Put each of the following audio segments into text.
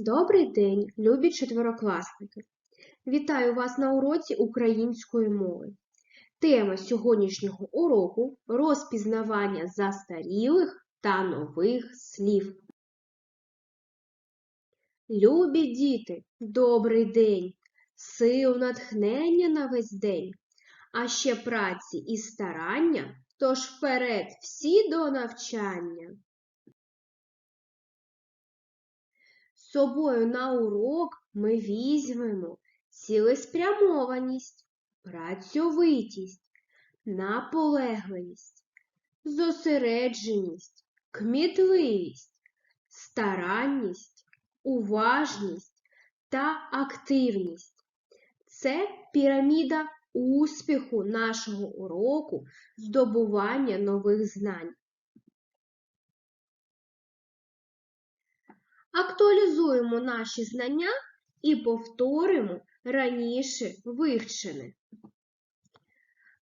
Добрий день, любі четверокласники! Вітаю вас на уроці української мови. Тема сьогоднішнього уроку розпізнавання застарілих та нових слів. Любі діти, добрий день! Сил натхнення на весь день, а ще праці і старання, тож вперед всі до навчання. Собою на урок ми візьмемо цілеспрямованість, працьовитість, наполегливість, зосередженість, кмітливість, старанність, уважність та активність. Це піраміда успіху нашого уроку здобування нових знань. Актуалізуємо наші знання і повторимо раніше вивчене.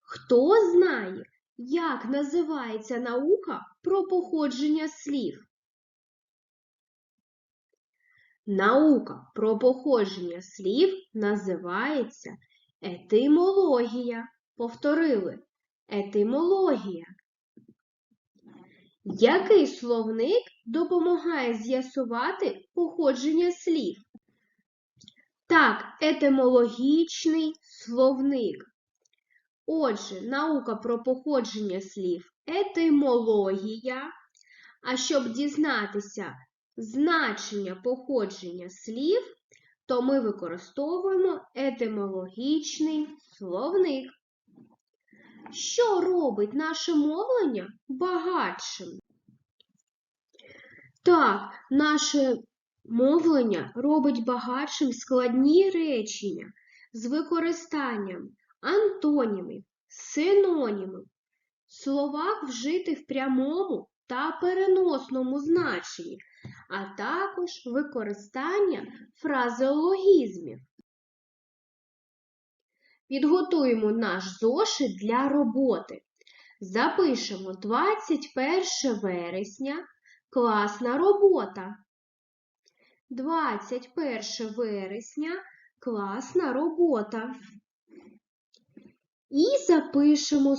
Хто знає, як називається наука про походження слів? Наука про походження слів називається етимологія. Повторили етимологія. Який словник допомагає з'ясувати походження слів? Так, етимологічний словник. Отже, наука про походження слів етимологія. А щоб дізнатися значення походження слів, то ми використовуємо етимологічний словник. Що робить наше мовлення багатшим? Так, наше мовлення робить багатшим складні речення з використанням антонімів, синонімів, словах вжитих в прямому та переносному значенні, а також використання фразеологізмів. Підготуємо наш зошит для роботи. Запишемо 21 вересня класна робота. 21 вересня класна робота. І запишемо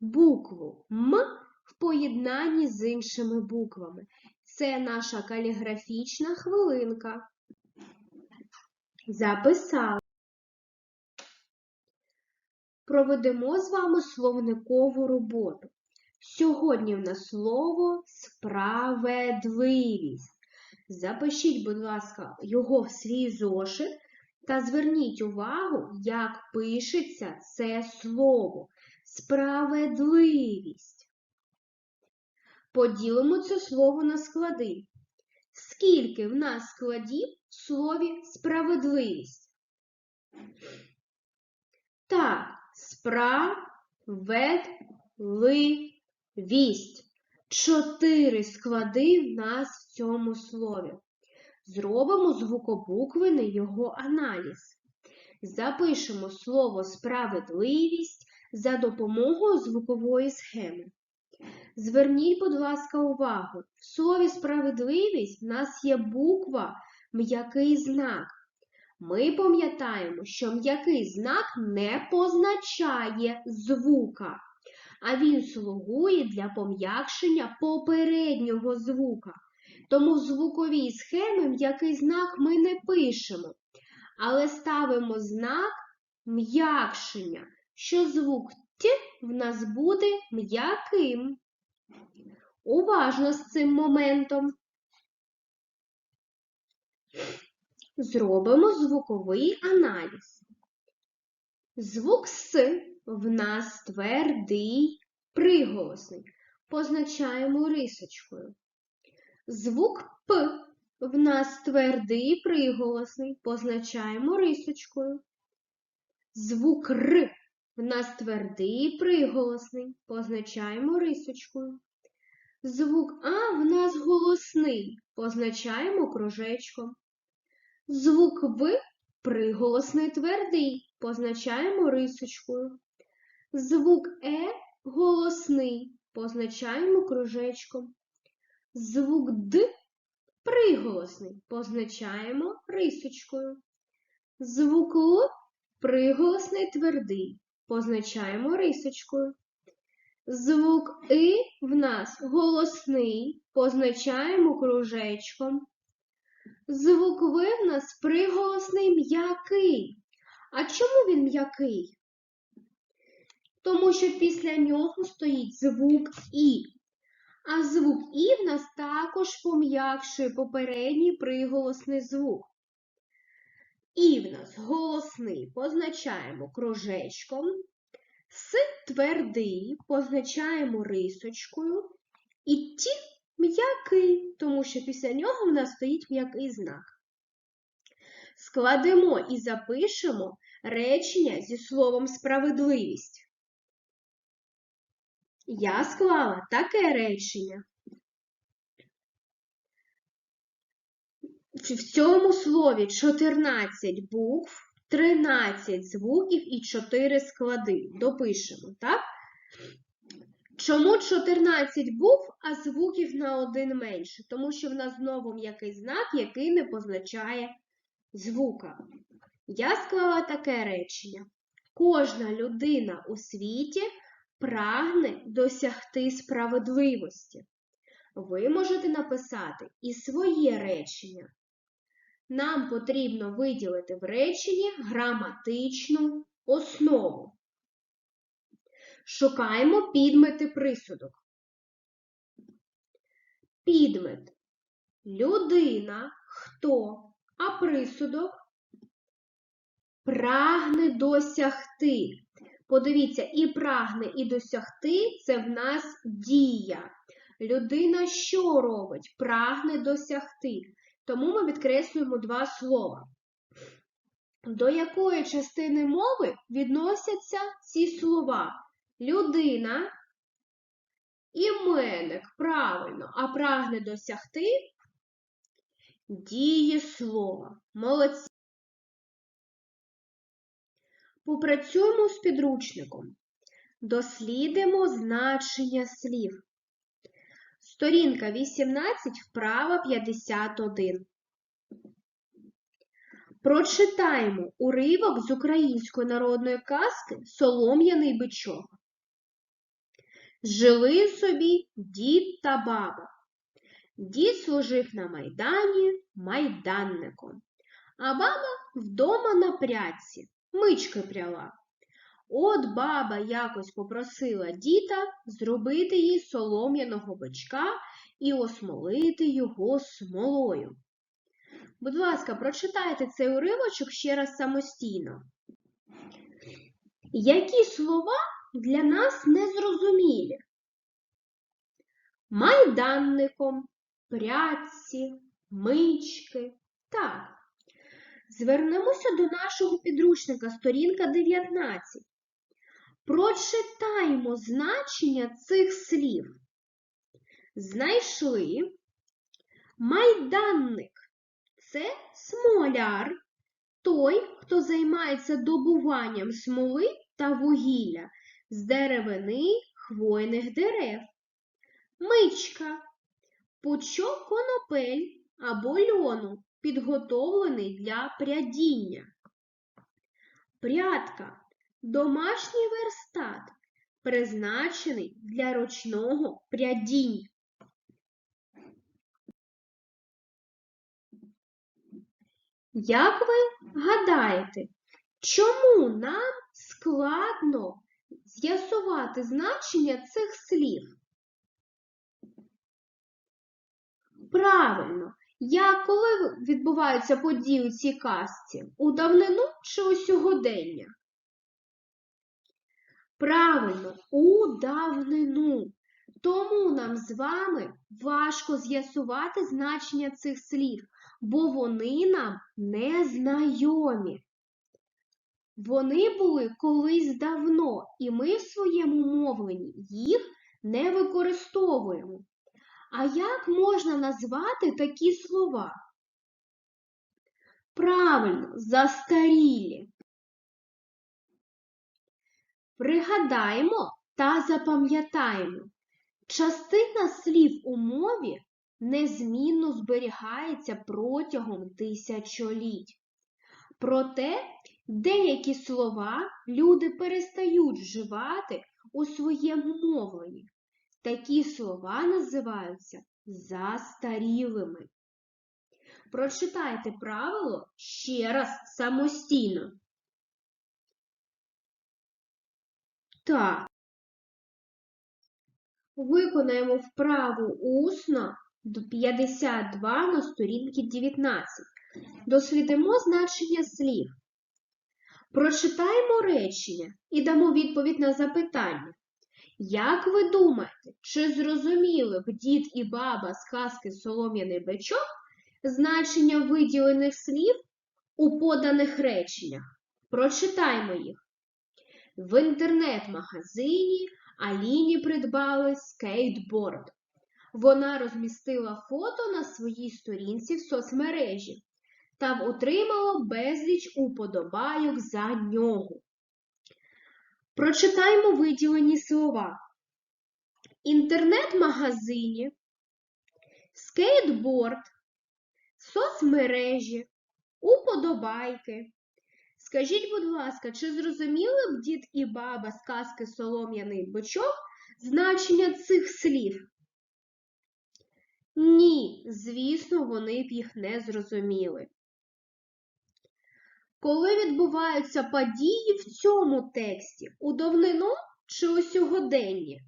букву М в поєднанні з іншими буквами. Це наша каліграфічна хвилинка. Записали. Проведемо з вами словникову роботу. Сьогодні в нас слово справедливість. Запишіть, будь ласка, його в свій зошит та зверніть увагу, як пишеться це слово справедливість. Поділимо це слово на склади. Скільки в нас складів в слові справедливість? Так, справедливість. Чотири склади в нас в цьому слові. Зробимо звукобуквений його аналіз. Запишемо слово справедливість за допомогою звукової схеми. Зверніть, будь ласка, увагу. В слові справедливість в нас є буква м'який знак. Ми пам'ятаємо, що м'який знак не позначає звука, а він слугує для пом'якшення попереднього звука. Тому в звуковій схемі м'який знак ми не пишемо, але ставимо знак м'якшення, що звук Т в нас буде м'яким. Уважно з цим моментом. Зробимо звуковий аналіз. Звук С в нас твердий приголосний. Позначаємо рисочкою. Звук П в нас твердий приголосний. Позначаємо рисочкою. Звук Р в нас твердий приголосний. Позначаємо рисочкою. Звук А в нас голосний. Позначаємо кружечком. Звук В приголосний твердий. Позначаємо рисочкою. Звук Е голосний. Позначаємо кружечком. Звук Д приголосний позначаємо рисочкою. Звук Л приголосний твердий позначаємо рисочкою. Звук И в нас голосний позначаємо кружечком. Звук В в нас приголосний м'який. А чому він м'який? Тому що після нього стоїть звук І. А звук І в нас також пом'якшує попередній приголосний звук. І в нас голосний позначаємо кружечком, С твердий позначаємо рисочкою, і ті м'який, тому що після нього в нас стоїть м'який знак. Складемо і запишемо речення зі словом справедливість. Я склала таке речення. В цьому слові 14 букв, 13 звуків і 4 склади. Допишемо, так? Чому 14 букв, а звуків на один менше? Тому що в нас знову м'який знак, який не позначає звука. Я склала таке речення. Кожна людина у світі прагне досягти справедливості. Ви можете написати і своє речення. Нам потрібно виділити в реченні граматичну основу. Шукаємо підмети присудок. Підмет людина, хто, а присудок прагне досягти. Подивіться, і прагне, і досягти це в нас дія. Людина що робить? Прагне досягти. Тому ми відкреслюємо два слова. До якої частини мови відносяться ці слова? Людина, іменник, правильно, а прагне досягти дієслова. Молодці. Попрацюємо з підручником. Дослідимо значення слів. Сторінка 18, вправа 51. Прочитаємо уривок з української народної казки Солом'яний бичок. Жили собі дід та баба. Дід служив на майдані майданником, а баба вдома на прядці, мички пряла. От баба якось попросила діда зробити їй солом'яного бичка і осмолити його смолою. Будь ласка, прочитайте цей уривочок ще раз самостійно. Які слова для нас незрозумілі? Майданником, прядці, мички. Так. Звернемося до нашого підручника, сторінка 19. Прочитаємо значення цих слів. Знайшли майданник це смоляр, той, хто займається добуванням смоли та вугілля з деревини хвойних дерев. Мичка пучок конопель або льону, підготовлений для прядіння. Прядка домашній верстат, призначений для ручного прядіння. Як ви гадаєте, чому нам складно з'ясувати значення цих слів? Правильно, як коли відбуваються події у цій казці? У давнину чи у сьогодення? Правильно, у давнину. Тому нам з вами важко з'ясувати значення цих слів, бо вони нам не знайомі. Вони були колись давно, і ми в своєму мовленні їх не використовуємо. А як можна назвати такі слова? Правильно, застарілі. Пригадаємо та запам'ятаємо, частина слів у мові незмінно зберігається протягом тисячоліть. Проте деякі слова люди перестають вживати у своєму мовленні. Такі слова називаються застарілими. Прочитайте правило ще раз самостійно. Так. Виконаємо вправу усно до 52 на сторінці 19. Дослідимо значення слів. Прочитаємо речення і дамо відповідь на запитання. Як ви думаєте, чи зрозуміли б дід і баба з казки Солом'яний бичок значення виділених слів у поданих реченнях? Прочитаймо їх. В інтернет-магазині Аліні придбали скейтборд. Вона розмістила фото на своїй сторінці в соцмережі та отримала безліч уподобайок за нього. Прочитаймо виділені слова. Інтернет-магазині, скейтборд, соцмережі, уподобайки. Скажіть, будь ласка, чи зрозуміли б дід і баба з казки Солом'яний бичок значення цих слів? Ні, звісно, вони б їх не зрозуміли. Коли відбуваються події в цьому тексті у давнину чи у сьогоденні?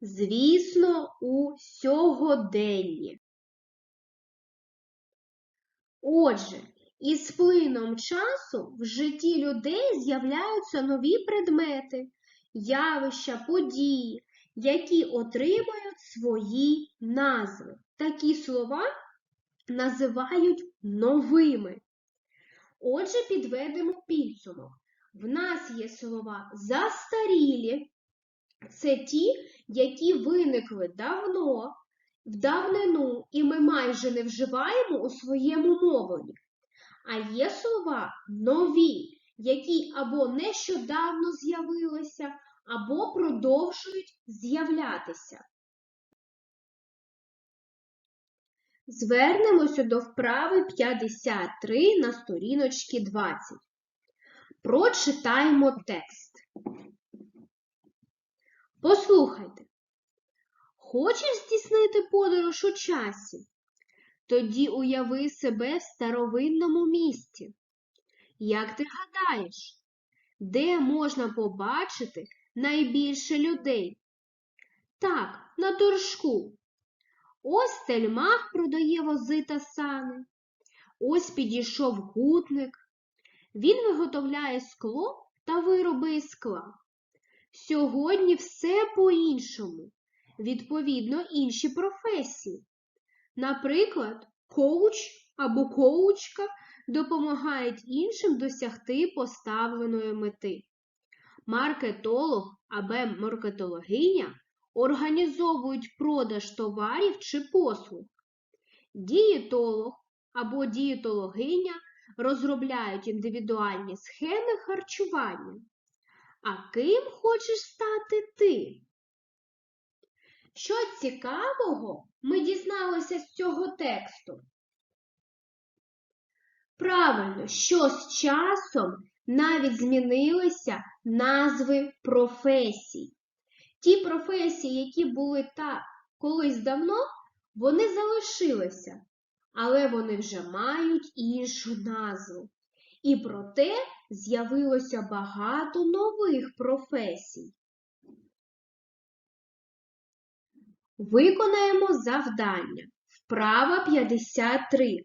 Звісно, у сьогоденні. Отже, із плином часу в житті людей з'являються нові предмети, явища, події, які отримують свої назви. Такі слова називають новими. Отже, підведемо підсумок. В нас є слова застарілі, це ті, які виникли давно, в давнину, і ми майже не вживаємо у своєму мовленні. А є слова нові, які або нещодавно з'явилися, або продовжують з'являтися. Звернемося до вправи 53 на сторіночці 20. Прочитаємо текст. Послухайте. Хочеш здійснити подорож у часі? Тоді уяви себе в старовинному місті. Як ти гадаєш, де можна побачити найбільше людей? Так, на торжку. Ось тельмах продає вози та сани. Ось підійшов гутник. Він виготовляє скло та вироби із скла. Сьогодні все по-іншому, відповідно, інші професії. Наприклад, коуч або коучка допомагають іншим досягти поставленої мети. Маркетолог або маркетологиня організовують продаж товарів чи послуг. Дієтолог або дієтологиня розробляють індивідуальні схеми харчування. А ким хочеш стати ти? Що цікавого ми дізналися з цього тексту? Правильно, що з часом навіть змінилися назви професій. Ті професії, які були так колись давно, вони залишилися, але вони вже мають іншу назву. І проте з'явилося багато нових професій. Виконаємо завдання. Вправа 53.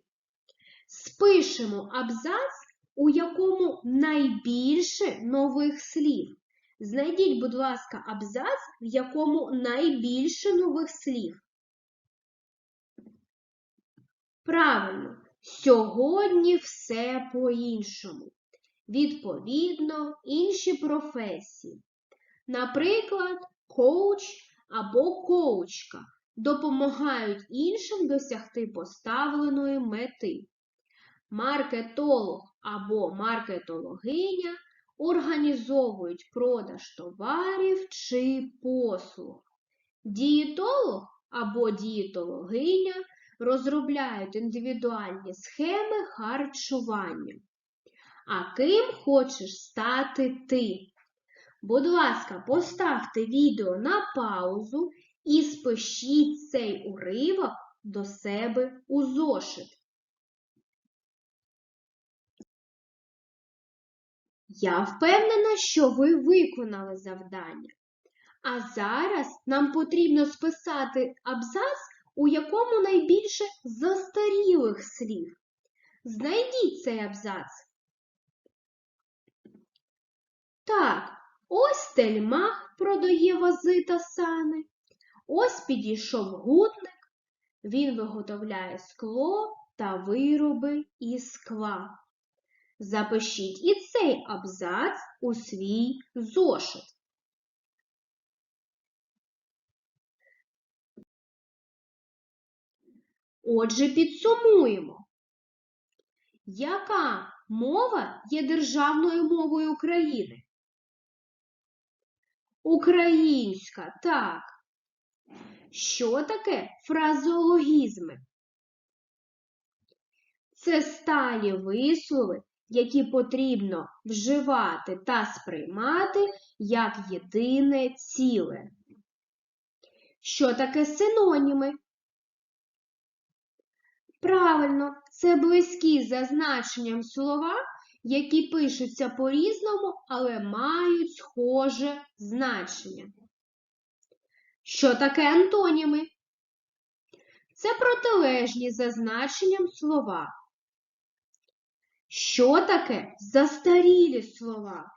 Спишемо абзац, у якому найбільше нових слів. Знайдіть, будь ласка, абзац, в якому найбільше нових слів. Правильно, сьогодні все по-іншому. Відповідно, інші професії. Наприклад, коуч або коучка допомагають іншим досягти поставленої мети. Маркетолог або маркетологиня організовують продаж товарів чи послуг. Дієтолог або дієтологиня розробляють індивідуальні схеми харчування. А ким хочеш стати ти? Будь ласка, поставте відео на паузу і спишіть цей уривок до себе у зошит. Я впевнена, що ви виконали завдання. А зараз нам потрібно списати абзац, у якому найбільше застарілих слів. Знайдіть цей абзац. Так, ось тельмах продає вози та сани. Ось підійшов гутник. Він виготовляє скло та вироби із скла. Запишіть і цей абзац у свій зошит. Отже, підсумуємо. Яка мова є державною мовою України? Українська, так. Що таке фразеологізми? Це сталі вислови, які потрібно вживати та сприймати як єдине ціле. Що таке синоніми? Правильно, це близькі за значенням слова, які пишуться по-різному, але мають схоже значення. Що таке антоніми? Це протилежні за значенням слова. Що таке застарілі слова?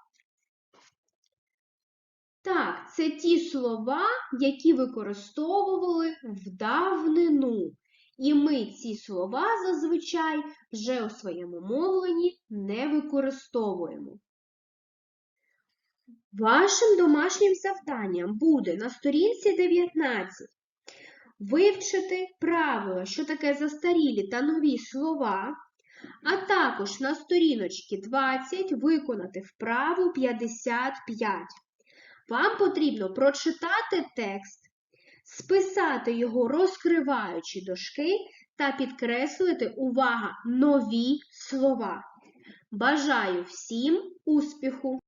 Так, це ті слова, які використовували в давнину. І ми ці слова зазвичай вже у своєму мовленні не використовуємо. Вашим домашнім завданням буде на сторінці 19 вивчити правила, що таке застарілі та нові слова, а також на сторіночці 20 виконати вправу 55. Вам потрібно прочитати текст, списати його, розкриваючи дошки, та підкреслити увага нові слова. Бажаю всім успіху!